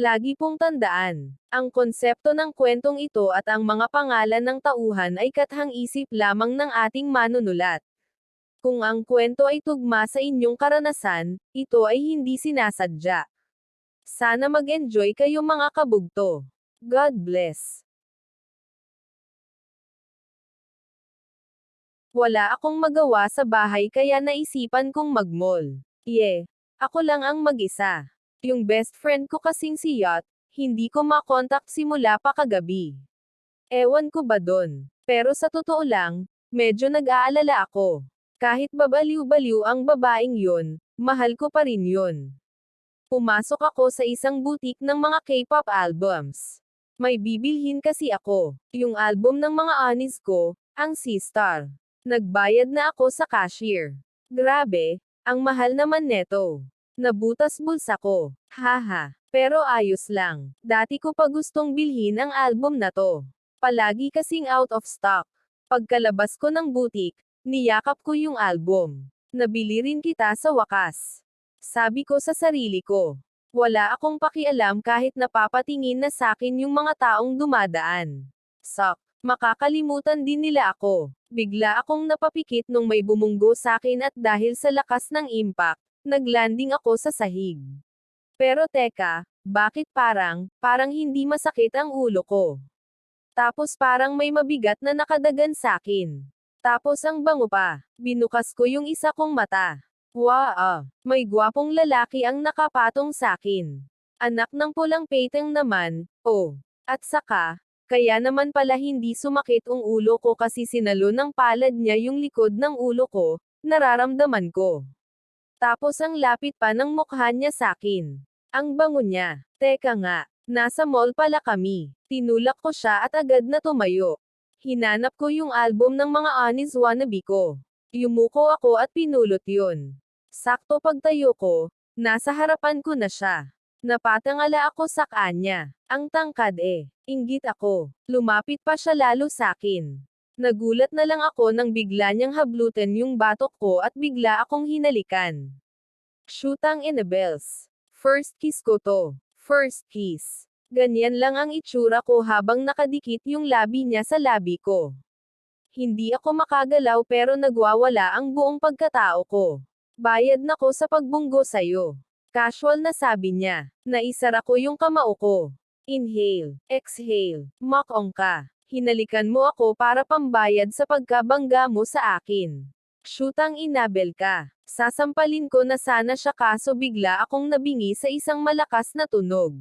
Lagi pong tandaan, ang konsepto ng kwentong ito at ang mga pangalan ng tauhan ay kathang-isip lamang ng ating manunulat. Kung ang kwento ay tugma sa inyong karanasan, ito ay hindi sinasadya. Sana mag-enjoy kayo mga kabugto. God bless. Wala akong magawa sa bahay kaya naisipan kong mag-mall. Yeah, ako lang ang mag-isa. Yung best friend ko kasing si Yacht, hindi ko makontak simula pa kagabi. Ewan ko ba don. Pero sa totoo lang, medyo nag-aalala ako. Kahit babaliw-baliw ang babaeng yon, mahal ko pa rin yon. Pumasok ako sa isang boutique ng mga K-pop albums. May bibilhin kasi ako, yung album ng mga anis ko, ang C-Star. Nagbayad na ako sa cashier. Grabe, ang mahal naman neto. Nabutas bulsa ko. Haha. Pero ayos lang. Dati ko pa gustong bilhin ang album na to. Palagi kasing out of stock. Pagkalabas ko ng butik, niyakap ko yung album. Nabili rin kita sa wakas. Sabi ko sa sarili ko. Wala akong pakialam kahit napapatingin na sakin yung mga taong dumadaan. Sok. Makakalimutan din nila ako. Bigla akong napapikit nung may bumunggo sa akin at dahil sa lakas ng impact, naglanding ako sa sahig. Pero teka, bakit parang, parang hindi masakit ang ulo ko? Tapos parang may mabigat na nakadagan sa akin. Tapos ang bango pa, binukas ko yung isa kong mata. Wow, may gwapong lalaki ang nakapatong sa akin. Anak ng pulang peteng naman, oh. At saka, kaya naman pala hindi sumakit ang ulo ko kasi sinalo ng palad niya yung likod ng ulo ko, nararamdaman ko. Tapos ang lapit pa ng mukha niya sa akin. Ang bango niya. Teka nga, nasa mall pala kami. Tinulak ko siya at agad na tumayo. Hinanap ko yung album ng mga Anis wannabe ko. Yumuko ako at pinulot yun. Sakto pagtayo ko, nasa harapan ko na siya. Napatangala ako sa kanya. Ang tangkad eh. Inggit ako. Lumapit pa siya lalo sa akin. Nagulat na lang ako nang bigla niyang hablutin yung batok ko at bigla akong hinalikan. Shootang Annabels. First kiss ko to. First kiss. Ganyan lang ang itsura ko habang nakadikit yung labi niya sa labi ko. Hindi ako makagalaw pero nagwawala ang buong pagkatao ko. Bayad na ko sa pagbunggo sayo. Casual na sabi niya. Naisara ko yung kamao ko. Inhale. Exhale. Makong ka. Hinalikan mo ako para pambayad sa pagkabangga mo sa akin. Shootang inabel ka. Sasampalin ko na sana siya kaso bigla akong nabingi sa isang malakas na tunog.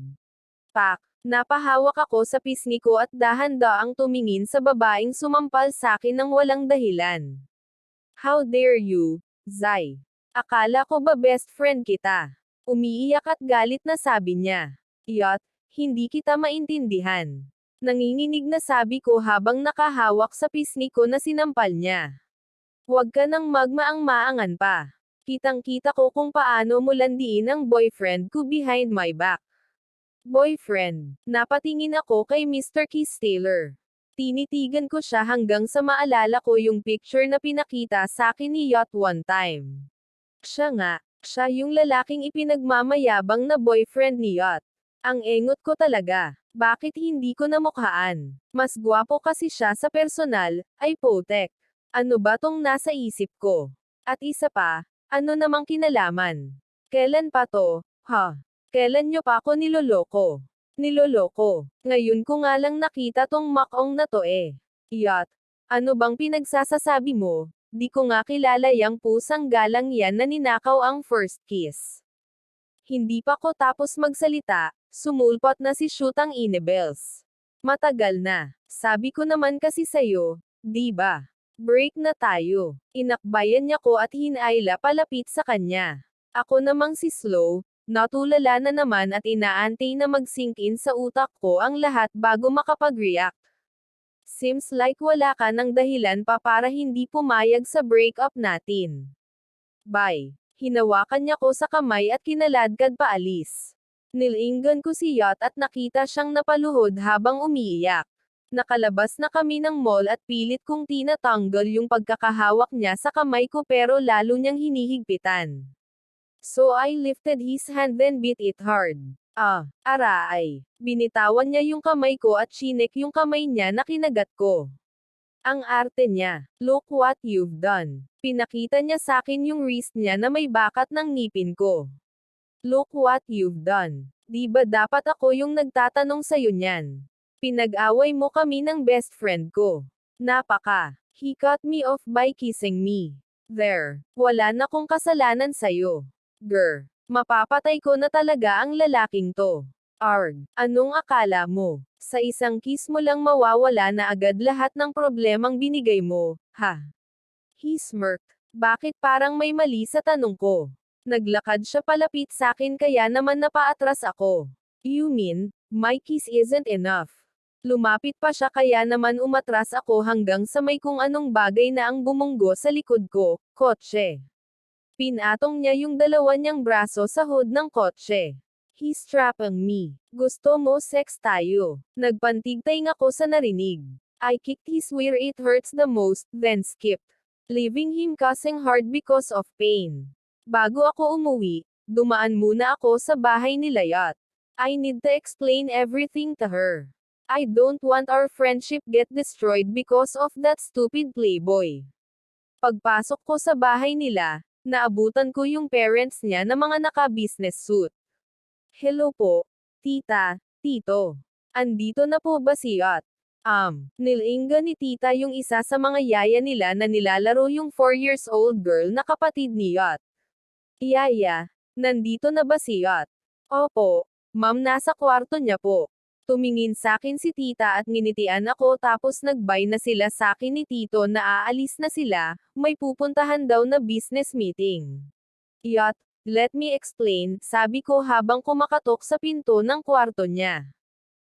Pak. Napahawak ako sa pisngi ko at dahan-daang tumingin sa babaeng sumampal sa akin ng walang dahilan. How dare you, Zai? Akala ko ba best friend kita? Umiiyak at galit na sabi niya. Yot, hindi kita maintindihan. Nanginginig na sabi ko habang nakahawak sa pisngi ko na sinampal niya. Huwag ka nang magmaang-maangan pa. Kitang-kita ko kung paano mo landiin ang boyfriend ko behind my back. Boyfriend. Napatingin ako kay Mr. Keith Taylor. Tinitigan ko siya hanggang sa maalala ko yung picture na pinakita sa akin ni Yacht one time. Siya nga, siya yung lalaking ipinagmamayabang na boyfriend ni Yacht. Ang engot ko talaga. Bakit hindi ko namukhaan? Mas gwapo kasi siya sa personal, ay potek. Ano ba tong nasa isip ko? At isa pa, ano namang kinalaman? Kailan pa to? Ha? Kailan nyo pa ako niloloko? Niloloko. Ngayon ko nga lang nakita tong makong na to eh. Yacht. Ano bang pinagsasasabi mo? Di ko nga kilala yang pusang galang yan na ninakaw ang first kiss. Hindi pa ko tapos magsalita, sumulpot na si Shootang Inebels. Matagal na. Sabi ko naman kasi sayo, di ba? Break na tayo. Inakbayan niya ko at hinayla palapit sa kanya. Ako namang si Slow, natulala na naman at inaantay na mag-sink in sa utak ko ang lahat bago makapag-react. Seems like wala ka ng dahilan pa para hindi pumayag sa breakup natin. Bye. Hinawakan niya ko sa kamay at kinaladkad paalis. Nilinggan ko si Yacht at nakita siyang napaluhod habang umiiyak. Nakalabas na kami ng mall at pilit kong tinatanggal yung pagkakahawak niya sa kamay ko pero lalo niyang hinihigpitan. So I lifted his hand then beat it hard. Ah, aray. Binitawan niya yung kamay ko at chinek yung kamay niya na kinagat ko. Ang arte niya. Look what you've done. Pinakita niya sa akin yung wrist niya na may bakat ng ngipin ko. Look what you've done. Di ba dapat ako yung nagtatanong sa'yo niyan? Pinag-away mo kami ng best friend ko. Napaka. He cut me off by kissing me. There. Wala na kong kasalanan sa'yo. Grr. Mapapatay ko na talaga ang lalaking to. Arg. Anong akala mo? Sa isang kiss mo lang mawawala na agad lahat ng problemang binigay mo, ha? He smirked. Bakit parang may mali sa tanong ko? Naglakad siya palapit sa akin kaya naman napaatras ako. You mean, my kiss isn't enough? Lumapit pa siya kaya naman umatras ako hanggang sa may kung anong bagay na ang bumunggo sa likod ko, kotse. Pinatong niya yung dalawa niyang braso sa hood ng kotse. He's trapping me. Gusto mo sex tayo. Nagpantigtay ako sa narinig. I kicked his where it hurts the most, then skipped. Leaving him cussing hard because of pain. Bago ako umuwi, dumaan muna ako sa bahay ni Layat. I need to explain everything to her. I don't want our friendship get destroyed because of that stupid playboy. Pagpasok ko sa bahay nila, naabutan ko yung parents niya na mga naka-business suit. Hello po, tita, tito. Andito na po ba si Yat? Um, nilingga ni tita yung isa sa mga yaya nila na nilalaro yung 4 years old girl na kapatid ni Yat. Yaya, nandito na ba si Yat? Opo, ma'am nasa kwarto niya po. Tumingin sa akin si tita at nginitian ako tapos nagbay na sila sa akin ni tito na aalis na sila, may pupuntahan daw na business meeting. Yat, let me explain, sabi ko habang kumakatok sa pinto ng kwarto niya.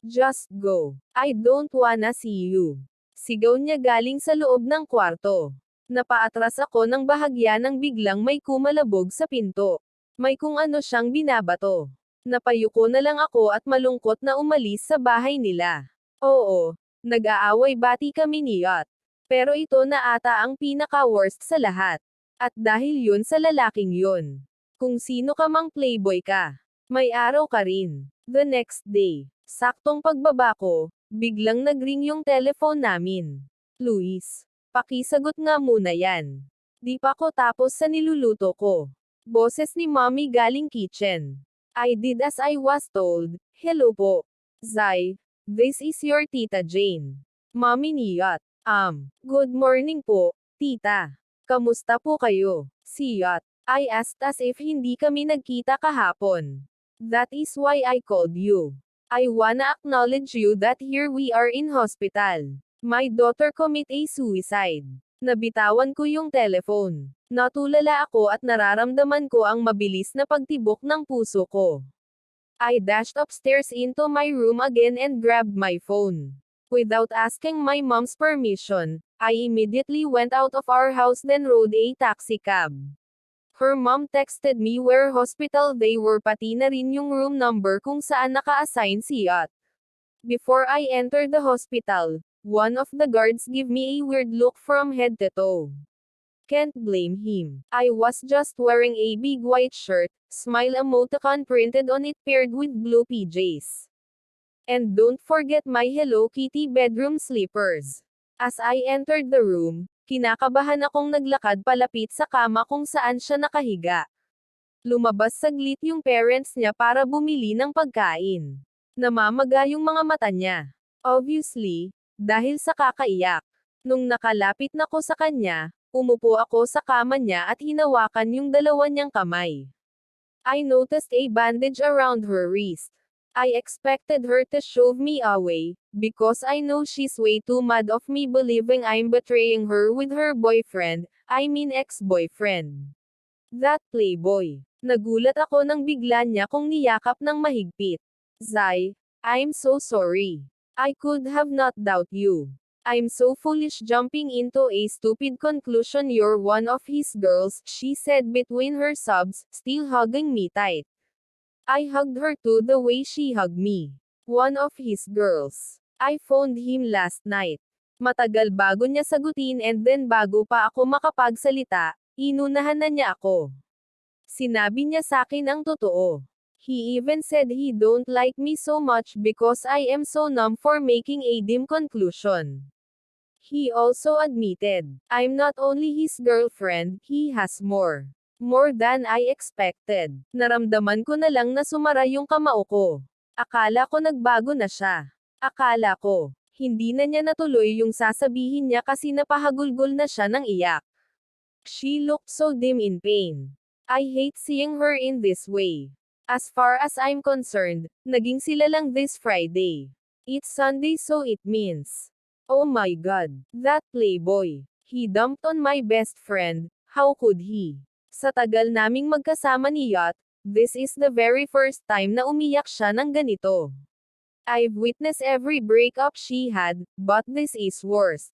Just go. I don't wanna see you. Sigaw niya galing sa loob ng kwarto. Napaatras ako ng bahagya nang biglang may kumalabog sa pinto. May kung ano siyang binabato. Napayuko na lang ako at malungkot na umalis sa bahay nila. Oo, nag-aaway bati kami ni Yat. Pero ito na ata ang pinaka-worst sa lahat. At dahil yun sa lalaking yun. Kung sino ka mang playboy ka, may araw ka rin. The next day, saktong pagbaba ko, biglang nagring yung telephone namin. Luis, pakisagot nga muna yan. Di pa ko tapos sa niluluto ko. Boses ni mommy galing kitchen. I did as I was told. Hello po. Zai, this is your tita Jane. Mommy ni Yat. Um, good morning po, tita. Kamusta po kayo? Si Yat. I asked as if hindi kami nagkita kahapon. That is why I called you. I wanna acknowledge you that here we are in hospital. My daughter commit a suicide. Nabitawan ko yung telephone. Natulala ako at nararamdaman ko ang mabilis na pagtibok ng puso ko. I dashed upstairs into my room again and grabbed my phone. Without asking my mom's permission, I immediately went out of our house then rode a taxi cab. Her mom texted me where hospital they were pati na rin yung room number kung saan naka-assign si Yat. Before I entered the hospital, one of the guards gave me a weird look from head to toe. Can't blame him. I was just wearing a big white shirt, smile emoticon printed on it paired with blue PJs. And don't forget my Hello Kitty bedroom slippers. As I entered the room, kinakabahan akong naglakad palapit sa kama kung saan siya nakahiga. Lumabas saglit yung parents niya para bumili ng pagkain. Namamaga yung mga mata niya. Obviously, dahil sa kakaiyak. Nung nakalapit na ko sa kanya, umupo ako sa kama niya at hinawakan yung dalawa niyang kamay. I noticed a bandage around her wrist. I expected her to shove me away, because I know she's way too mad of me believing I'm betraying her with her boyfriend, I mean ex-boyfriend. That playboy. Nagulat ako nang bigla niya kong niyakap ng mahigpit. Zai, I'm so sorry. I could have not doubt you. I'm so foolish jumping into a stupid conclusion you're one of his girls, she said between her sobs, still hugging me tight. I hugged her too the way she hugged me. One of his girls. I phoned him last night. Matagal bago niya sagutin and then bago pa ako makapagsalita, inunahan na niya ako. Sinabi niya sa akin ang totoo. He even said he don't like me so much because I am so numb for making a dim conclusion. He also admitted, I'm not only his girlfriend, he has more. More than I expected. Naramdaman ko na lang na sumara yung kamao ko. Akala ko nagbago na siya. Akala ko, hindi na niya natuloy yung sasabihin niya kasi napahagulgol na siya ng iyak. She looked so dim in pain. I hate seeing her in this way. As far as I'm concerned, naging sila lang this Friday. It's Sunday so it means. Oh my god, that playboy. He dumped on my best friend, how could he? Sa tagal naming magkasama ni Yacht, this is the very first time na umiyak siya ng ganito. I've witnessed every breakup she had, but this is worse.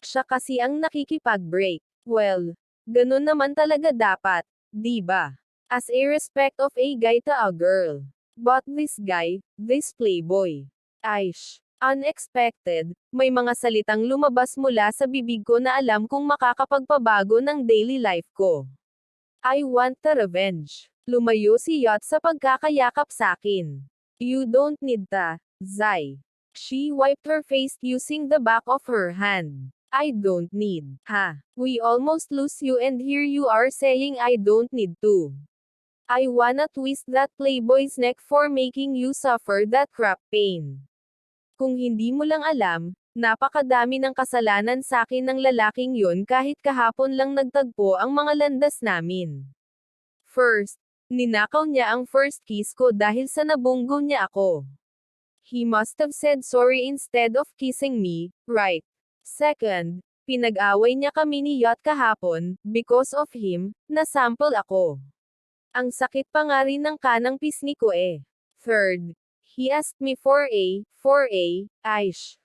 Siya kasi ang nakikipag-break. Well, ganun naman talaga dapat, di ba? As a respect of a guy to a girl. But this guy, this playboy. Aish. Unexpected, may mga salitang lumabas mula sa bibig ko na alam kong makakapagpabago ng daily life ko. I want the revenge. Lumayo si Yacht sa pagkakayakap sakin. You don't need ta, Zai. She wiped her face using the back of her hand. I don't need, ha. We almost lose you and here you are saying I don't need to. I wanna twist that playboy's neck for making you suffer that crap pain. Kung hindi mo lang alam, napakadami ng kasalanan sa akin ng lalaking yun kahit kahapon lang nagtagpo ang mga landas namin. First, ninakaw niya ang first kiss ko dahil sa nabunggo niya ako. He must have said sorry instead of kissing me, right? Second, pinag-away niya kami ni Yacht kahapon, because of him, nasample ako. Ang sakit pa nga rin ng kanang pisngi ko eh. Third, he asked me for a, for a, Aish.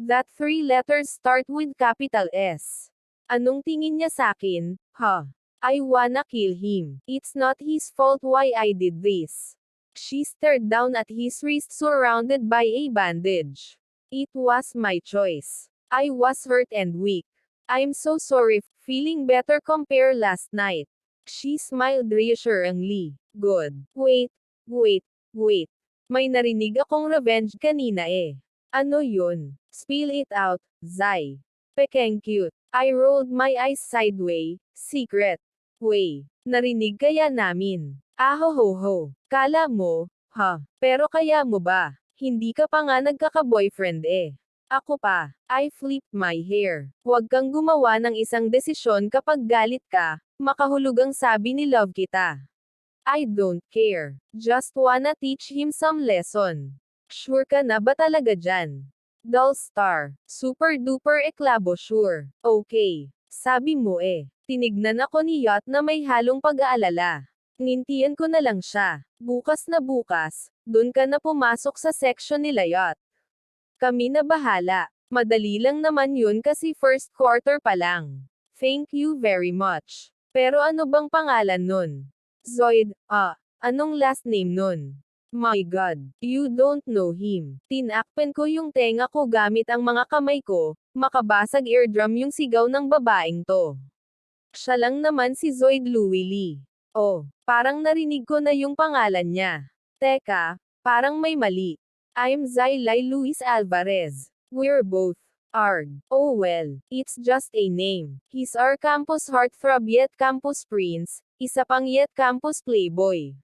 That three letters start with capital S. Anong tingin niya sakin, huh? I wanna kill him. It's not his fault why I did this. She stared down at his wrist surrounded by a bandage. It was my choice. I was hurt and weak. I'm so sorry, feeling better compare last night. She smiled reassuringly. Good. Wait, wait, wait. May narinig akong revenge kanina eh. Ano yun? Spill it out, Zai. Pekeng cute. I rolled my eyes sideway, secret. Way. Narinig kaya namin. Ahohoho. Kala mo, ha? Pero kaya mo ba? Hindi ka pa nga nagkaka-boyfriend eh. Ako pa. I flipped my hair. Huwag kang gumawa ng isang desisyon kapag galit ka, makahulugang sabi ni love kita. I don't care. Just wanna teach him some lesson. Sure ka na ba talaga dyan? Dull star. Super duper eklabo sure. Okay. Sabi mo eh. Tinignan ako ni Yacht na may halong pag-aalala. Nintiyan ko na lang siya. Bukas na bukas, dun ka na pumasok sa section nila Yacht. Kami na bahala. Madali lang naman yun kasi first quarter pa lang. Thank you very much. Pero ano bang pangalan nun? Zoid, ah, anong last name nun? My God, you don't know him. Tinakpen ko yung tenga ko gamit ang mga kamay ko, makabasag eardrum yung sigaw ng babaeng to. Siya lang naman si Zoid Louie Lee. Oh, parang narinig ko na yung pangalan niya. Teka, parang may mali. I'm Zailay Luis Alvarez. We're both. ARG. Oh well, it's just a name. He's our campus heartthrob yet campus prince, isa pang yet campus playboy.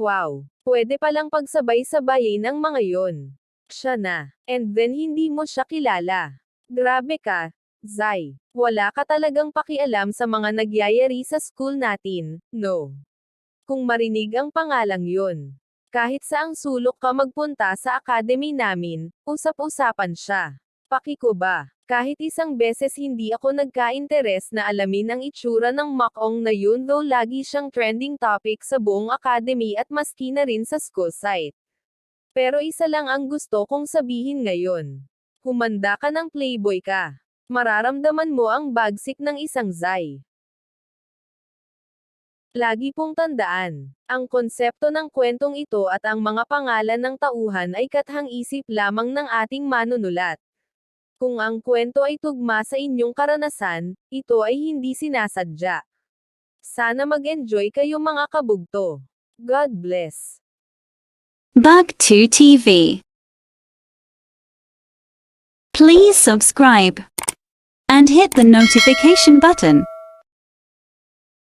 Wow, pwede palang pagsabay-sabayin ang mga yon. Siya na. And then hindi mo siya kilala. Grabe ka, Zai. Wala ka talagang pakialam sa mga nagyayari sa school natin, no? Kung marinig ang pangalang yon. Kahit saang sulok ka magpunta sa academy namin, usap-usapan siya. Paki ko ba? Kahit isang beses hindi ako nagka-interes na alamin ang itsura ng makong na yun though lagi siyang trending topic sa buong academy at maski na rin sa school site. Pero isa lang ang gusto kong sabihin ngayon. Humanda ka ng playboy ka. Mararamdaman mo ang bagsik ng isang Zai. Lagi pong tandaan, ang konsepto ng kwentong ito at ang mga pangalan ng tauhan ay kathang isip lamang ng ating manunulat. Kung ang kwento ay tugma sa inyong karanasan, ito ay hindi sinasadya. Sana mag-enjoy kayo mga kabugto. God bless. Bug2 TV. Please subscribe and hit the notification button.